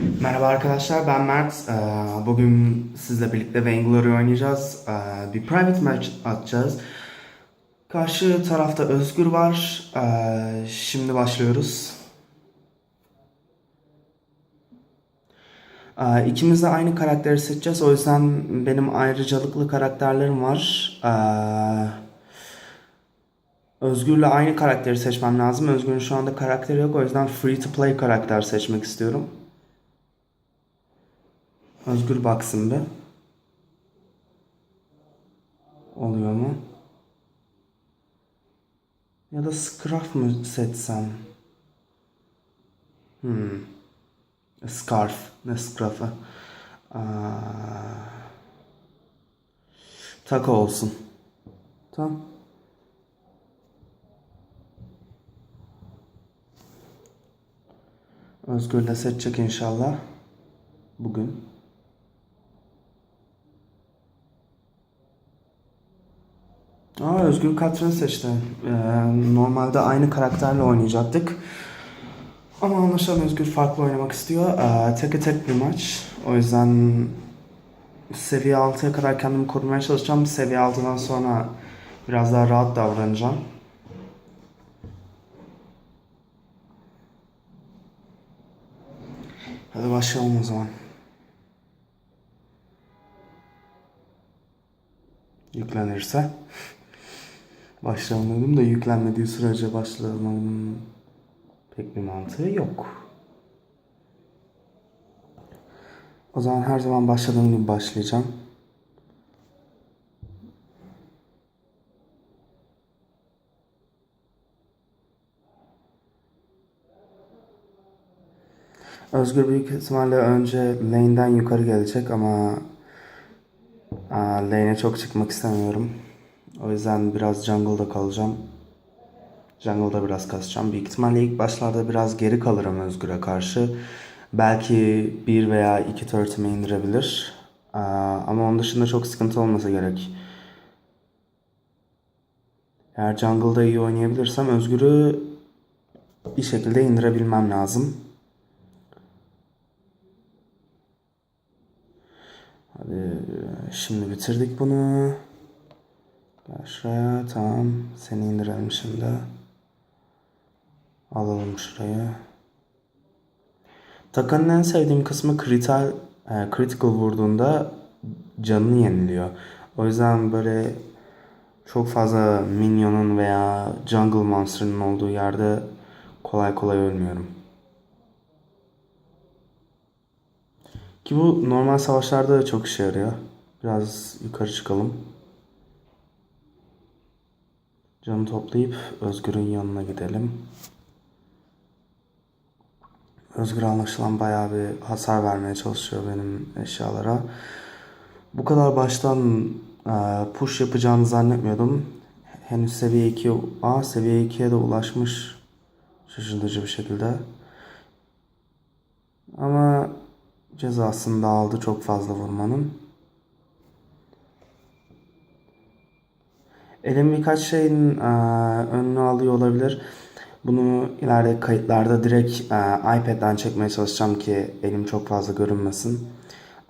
Merhaba arkadaşlar, ben Mert. Ee, Bugün sizle birlikte Vainglory oynayacağız. Ee, Bir private match atacağız. Karşı tarafta Özgür var. Ee, Şimdi başlıyoruz. İkimiz de aynı karakteri seçeceğiz. O yüzden benim ayrıcalıklı karakterlerim var. Özgür'le aynı karakteri seçmem lazım. Özgür'ün şu anda karakteri yok. O yüzden free to play karakter seçmek istiyorum. Özgür baksın bir. Oluyor mu? Ya da Scruff mı seçsem? Hmm. Scarf. Ne Scruff'ı? Aa, Taco olsun. Tamam. Özgür'le seçecek inşallah. Bugün. Aa, Özgür Katran seçti. Ee, normalde aynı karakterle oynayacaktık. Ama anlaşılan Özgür farklı oynamak istiyor. Ee, tek tek bir maç. O yüzden seviye 6'ya kadar kendimi korumaya çalışacağım. Seviye 6'dan sonra biraz daha rahat davranacağım. Hadi başlayalım o zaman. Yüklenirse. Başlayalım dedim de yüklenmediği sürece başlamamın pek bir mantığı yok. O zaman her zaman başladığım gibi başlayacağım. Özgür büyük ihtimalle önce lane'den yukarı gelecek ama lane'e çok çıkmak istemiyorum. O yüzden biraz jungle'da kalacağım. Jungle'da biraz kasacağım. Büyük ihtimalle ilk başlarda biraz geri kalırım Özgür'e karşı. Belki bir veya iki turret'ımı indirebilir. Ama onun dışında çok sıkıntı olmasa gerek. Eğer jungle'da iyi oynayabilirsem Özgür'ü bir şekilde indirebilmem lazım. Hadi şimdi bitirdik bunu. Şuraya tamam. Seni indirelim şimdi. Alalım şuraya. Taka'nın en sevdiğim kısmı critical, e, critical vurduğunda canını yeniliyor. O yüzden böyle çok fazla minyonun veya jungle monster'ın olduğu yerde kolay kolay ölmüyorum. Ki bu normal savaşlarda da çok işe yarıyor. Biraz yukarı çıkalım. Canı toplayıp Özgür'ün yanına gidelim. Özgür anlaşılan bayağı bir hasar vermeye çalışıyor benim eşyalara. Bu kadar baştan e, push yapacağını zannetmiyordum. Henüz seviye 2, a seviye 2'ye de ulaşmış şaşırtıcı bir şekilde. Ama cezasını da aldı çok fazla vurmanın. Elim birkaç şeyin e, önünü alıyor olabilir. Bunu ileride kayıtlarda direkt e, iPad'den çekmeye çalışacağım ki elim çok fazla görünmesin.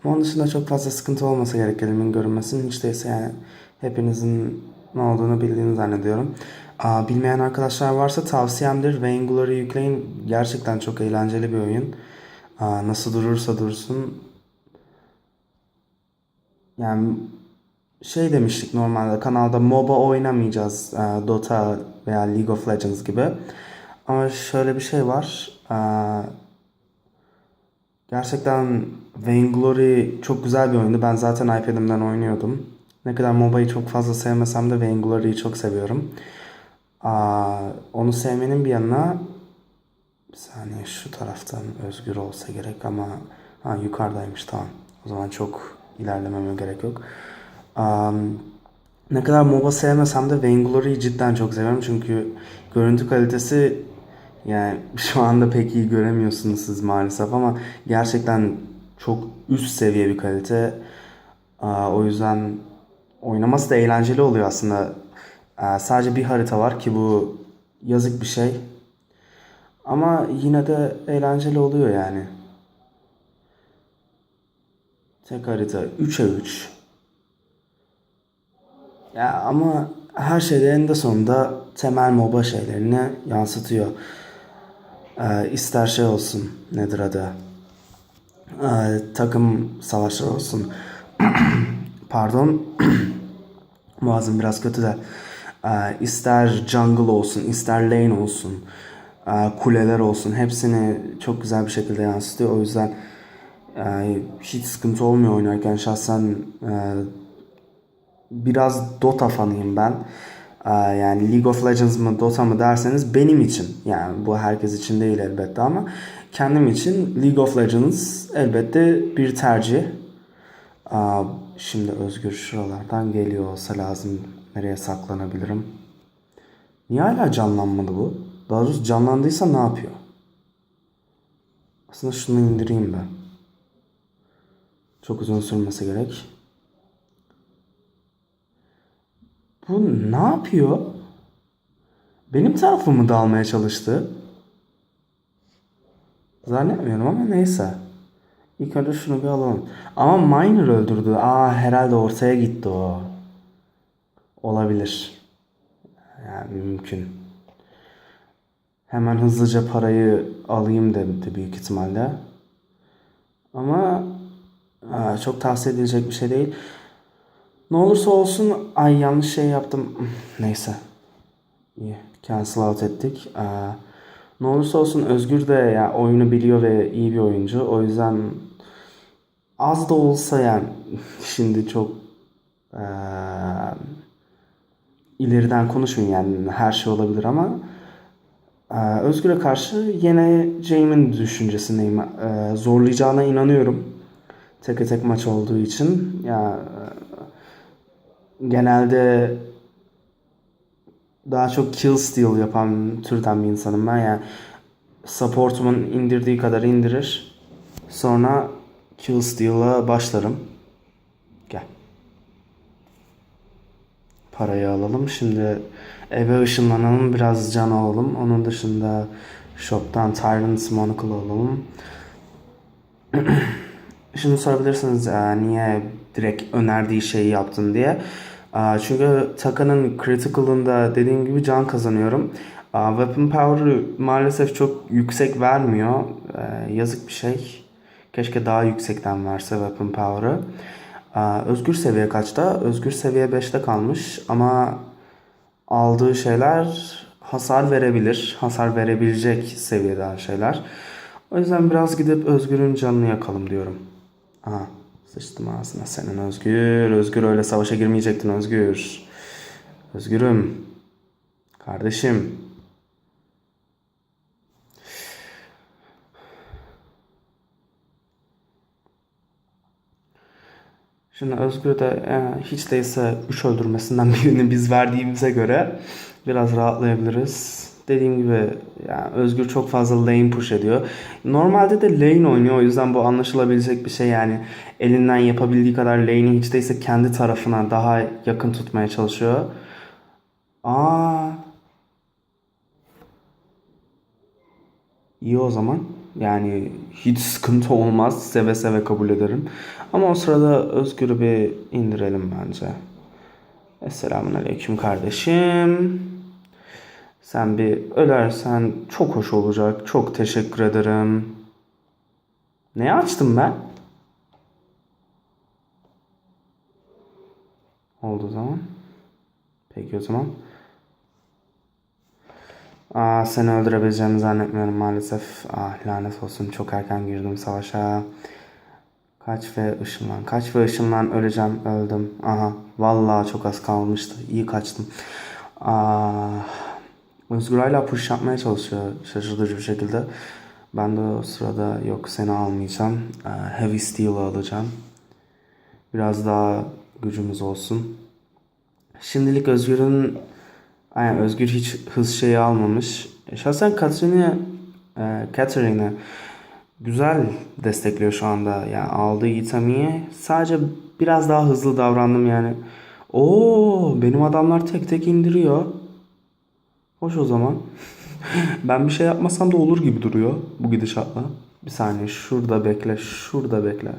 Ama onun dışında çok fazla sıkıntı olmasa gerek elimin görünmesin. Hiç değilse yani hepinizin ne olduğunu bildiğini zannediyorum. Aa, bilmeyen arkadaşlar varsa tavsiyemdir. Vainglory yükleyin. Gerçekten çok eğlenceli bir oyun. Aa, nasıl durursa dursun. Yani şey demiştik normalde kanalda MOBA oynamayacağız. e, Dota veya League of Legends gibi. Ama şöyle bir şey var. E, Gerçekten Vainglory çok güzel bir oyundu. Ben zaten iPad'imden oynuyordum. Ne kadar MOBA'yı çok fazla sevmesem de Vainglory'yi çok seviyorum. Aa, onu sevmenin bir yanına bir saniye şu taraftan özgür olsa gerek ama ha, yukarıdaymış tamam. O zaman çok ilerlememe gerek yok. Am, ne kadar MOBA sevmesem de Vainglory'yi cidden çok seviyorum çünkü görüntü kalitesi yani şu anda pek iyi göremiyorsunuz siz maalesef ama gerçekten çok üst seviye bir kalite. Aa, o yüzden oynaması da eğlenceli oluyor aslında. Aa, sadece bir harita var ki bu yazık bir şey. Ama yine de eğlenceli oluyor yani. Tek harita 3'e 3. Ya ama her şeyde eninde sonunda temel MOBA şeylerini yansıtıyor. Ee, ister şey olsun nedir adı? Ee, takım savaşları olsun. Pardon. Boğazım biraz kötü de. Ee, ister jungle olsun, ister lane olsun, e, kuleler olsun hepsini çok güzel bir şekilde yansıtıyor. O yüzden e, hiç sıkıntı olmuyor oynarken. Şahsen e, biraz Dota fanıyım ben. Ee, Yani League of Legends mı Dota mı derseniz benim için yani bu herkes için değil elbette ama kendim için League of Legends elbette bir tercih. Aa, Şimdi Özgür şuralardan geliyor olsa lazım. Nereye saklanabilirim? Niye hala canlanmadı bu? Daha doğrusu canlandıysa ne yapıyor? Aslında şunu indireyim ben. Çok uzun sürmesi gerek. Bu ne yapıyor? Benim tarafımı da almaya çalıştı. Zannetmiyorum ama neyse. İlk önce şunu bir alalım. Ama Miner öldürdü. Aa herhalde ortaya gitti o. Olabilir. Yani mümkün. Hemen hızlıca parayı alayım dedi büyük ihtimalle. Ama aa, çok tavsiye edilecek bir şey değil. Ne olursa olsun ay yanlış şey yaptım. Neyse. İyi. Cancel out ettik. Ee, ne olursa olsun Özgür de ya oyunu biliyor ve iyi bir oyuncu. O yüzden az da olsa yani şimdi çok ee, ileriden konuşmayayım yani her şey olabilir ama ee, Özgür'e karşı yeneceğimin düşüncesindeyim. Ee, zorlayacağına inanıyorum. Tek tek maç olduğu için. Ya genelde daha çok kill steal yapan türden bir insanım ben. Yani supportumun indirdiği kadar indirir. Sonra kill steal'a başlarım. Gel. Parayı alalım. Şimdi eve ışınlanalım. Biraz can alalım. Onun dışında shop'tan Tyrant's Monocle alalım. Şimdi sorabilirsiniz e, niye direkt önerdiği şeyi yaptın diye. E, Çünkü Taka'nın Critical'ında dediğim gibi can kazanıyorum. E, Weapon Power'ı maalesef çok yüksek vermiyor. Yazık bir şey. Keşke daha yüksekten verse Weapon Power'ı. Özgür seviye kaçta? Özgür seviye 5'te kalmış ama aldığı şeyler hasar verebilir. Hasar verebilecek seviyeden şeyler. O yüzden biraz gidip Özgür'ün canını yakalım diyorum. Aha sıçtım ağzına senin Özgür. Özgür öyle savaşa girmeyecektin Özgür. Özgürüm. Kardeşim. Şimdi Özgür de e, hiç değilse 3 öldürmesinden birini biz verdiğimize göre biraz rahatlayabiliriz. Dediğim gibi yani Özgür çok fazla lane push ediyor. Normalde de lane oynuyor o yüzden bu anlaşılabilecek bir şey yani. Elinden yapabildiği kadar lane'i hiç değilse kendi tarafına daha yakın tutmaya çalışıyor. Aa. İyi o zaman. Yani hiç sıkıntı olmaz. Seve seve kabul ederim. Ama o sırada Özgür'ü bir indirelim bence. Esselamun Aleyküm kardeşim. Sen bir ölersen çok hoş olacak. Çok teşekkür ederim. Ne açtım ben? Oldu o zaman. Peki o zaman. Aa, seni öldürebileceğimi zannetmiyorum maalesef. Ah lanet olsun çok erken girdim savaşa. Kaç ve ışınlan. Kaç ve ışınlan öleceğim. Öldüm. Aha. Vallahi çok az kalmıştı. İyi kaçtım. Aa, Özgür hala push yapmaya çalışıyor. Şaşırtıcı bir şekilde. Ben de o sırada yok seni almayacağım. Ee, Heavy Steel'ı alacağım. Biraz daha gücümüz olsun. Şimdilik Özgür'ün Aynen Özgür hiç hız şeyi almamış. Şahsen Katrin'i e, Catherine'i güzel destekliyor şu anda. Yani aldığı itemiyi sadece biraz daha hızlı davrandım yani. Oo benim adamlar tek tek indiriyor. Hoş o zaman. ben bir şey yapmasam da olur gibi duruyor bu gidişatla. Bir saniye şurada bekle, şurada bekle.